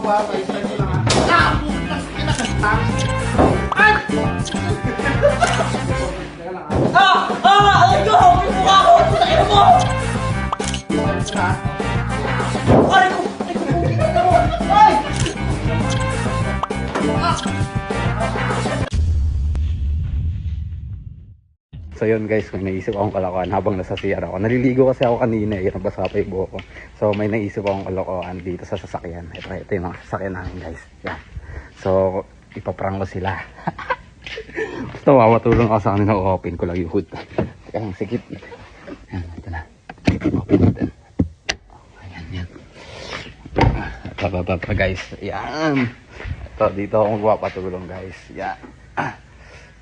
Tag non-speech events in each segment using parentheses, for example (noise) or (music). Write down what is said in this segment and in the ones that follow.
ako ha. Pa-start ko lang ha. Ah! Ina ka. Ay! Teka lang ha. Ah! Ah! Aray ko! May mukha ko! Mo! Na. Aray ko! Ko! Puti na So yun guys, may naisip akong kalokohan habang nasa CR ako. Naliligo kasi ako kanina eh, nabasa pa yung buhok ko. So may naisip akong kalokohan dito sa sasakyan. Ito, ito yung mga sasakyan namin guys. Yan. So ipaprank ko sila. (laughs) Basta mawatulong ako sa kanila, open ko lang yung hood. Teka lang, sikip. Yan, ito na. Open natin. Ayan, yan. Ito, ito, guys. Yan. Ito, dito ako magpapatulong guys. Yan. Ah.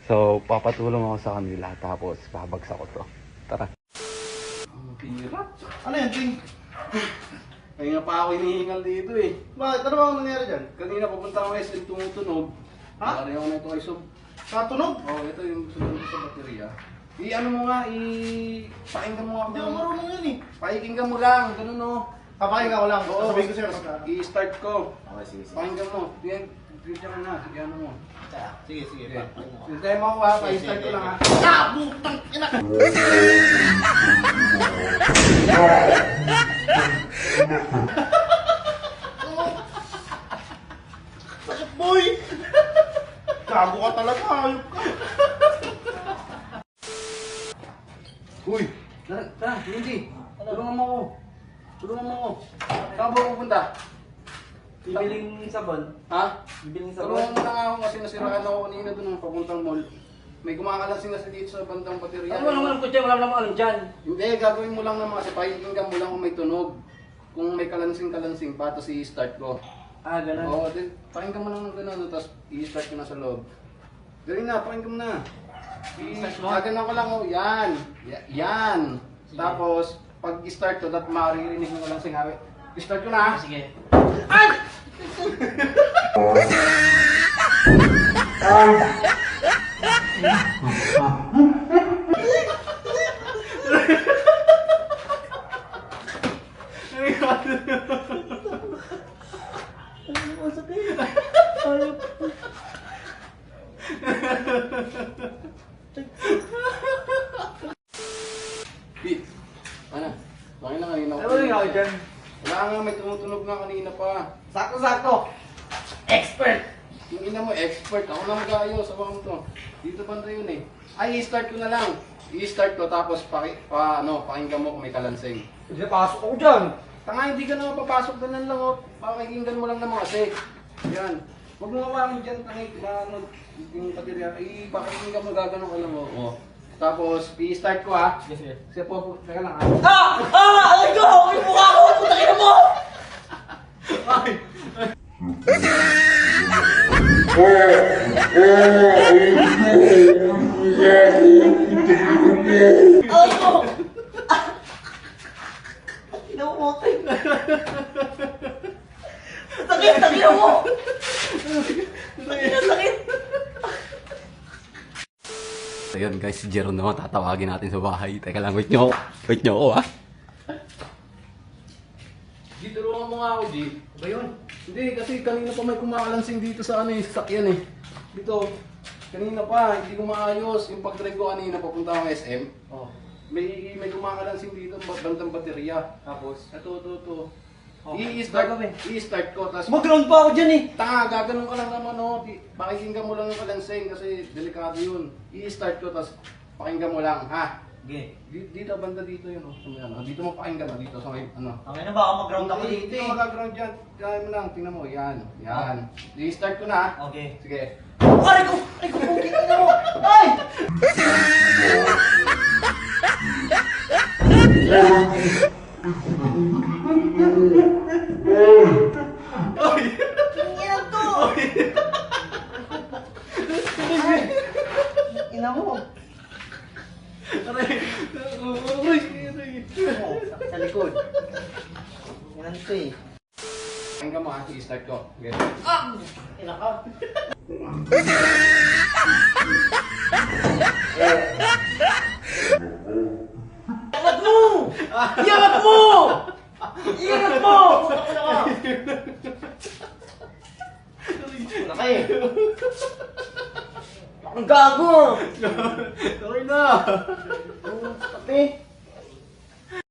So, papatulong ako sa kanila tapos babagsak ko to. Tara. Pira. Ano yan, Ting? Ay nga pa ako hinihingal dito eh. Bakit? Ano ba ang nangyari dyan? Kanina papunta ako SM tumutunog. Ha? Pare ako na ito ay sub. Katunog? Oh, ito yung sunod ko sa baterya. I-ano mo nga, i... Pakinggan mo nga. Hindi ako marunong yan eh. Pakinggan mo lang, ganun oh. Papakinggan ko lang. Oo, Sabihin ko sa'yo. magkano. I-start ko. Okay, sige, sige. Pakinggan mo. Diyan, ka na. Sige, ano mo. Sige, sige. Sige. mo ako ha, ko lang ha. Ah! Ina. Sakit boy! Gago ka talaga, hayop ka. Uy! Tara, tara, hindi. Tulungan mo ako. Tulungan mo ako. Saan ba pupunta? Bibiling sabon. Ha? Bibiling Tulungan sabon. mo na nga ako kasi nasiraan ako kanina doon ng papuntang mall. May kumakalasing kasi dito sa bandang baterya. Ano mo naman ang kutya? Wala naman alam dyan. Hindi, gagawin mo lang naman kasi pakikinggan mo lang kung may tunog. Kung may kalansing-kalansing pa, tapos i-start ko. Ah, ganun. Oo, then pakinggan mo lang ng gano'n, tapos i-start ko na sa loob. Dali na, pakinggan mo na. I-start mo? Ko lang, oh, yan. Ya- yan. Tapos, pag i-start ko, dat maririnig mo lang singawi. I-start ko na. Ah, sige. Ay! Pete, (laughs) ano? Bakit na kanina Ano ba yung dyan? Wala nga, may tumutunog nga kanina pa. Sakto-sakto. Expert. Yung ina mo, expert. Ako na mag-aayos. Awa mo to. Dito banda yun eh. Ay, i-start ko na lang. I-start ko tapos paki, pa, ano, pakinggan mo kung may kalansing. Hindi pasok ako dyan. Tanga, hindi ka na mapapasok. Ganun lang, oh. Pakinggan mo lang naman kasi. Yan. Huwag mo hawakan dyan, tangay. Ano, yung baterya. Eh, pakinggan mo, gaganon ka lang, oh. oh. Tapos, i-start ko ha. Sige, sige. Kasi po, teka lang ha. Ah! Ah! Aray ko! May mukha ko! Puta ina mo! Aray ko! Ah! Ina mo, puti. Sakit! Sakit mo! Sakit na sakit! So yun guys, si Jeron naman tatawagin natin sa bahay. Teka lang, wait nyo ako. Wait nyo ako ha. G, tulungan mo nga ako, G. Ba yun? Hindi, kasi kanina pa may kumakalansing dito sa ano eh, sasakyan eh. Dito, kanina pa, hindi ko maayos. Yung pag-drive ko kanina, papunta akong SM. Oh. May may kumakalansing dito, ba- bandang baterya. Tapos? Ito, ito, ito. Oh, I-start, gagawin. i-start ko, tapos Mag-ground pa ako dyan eh! Tanga, gaganon ka lang naman, no? Di, pakikinggan mo lang yung kalansing kasi delikado yun. I-start ko, tapos pakinggan mo lang, ha? Okay. Di- Dito, banda dito yun, oh. Sa may ano. Dito mo pakinggan, oh. Dito sa may, ano. Okay na ba ako mag-ground ako dito Hindi eh? ka magaground dyan. Kaya mo lang, tingnan mo, yan. Yan. I-start ko na, ha? Okay. Sige. Aray ko! Aray ko! Puti na mo! Ay! (laughs) Ina mo! Aray! Aray! Aray! Oh, sa likod. Tingnan to eh. Pakinggan mo, ha? I-start ko. Okay. Ah! Ina ka. Iangat mo! Iangat mo! Iangat mo! Puta ko na ka! Laki. Ang gago. Okay na. Pati.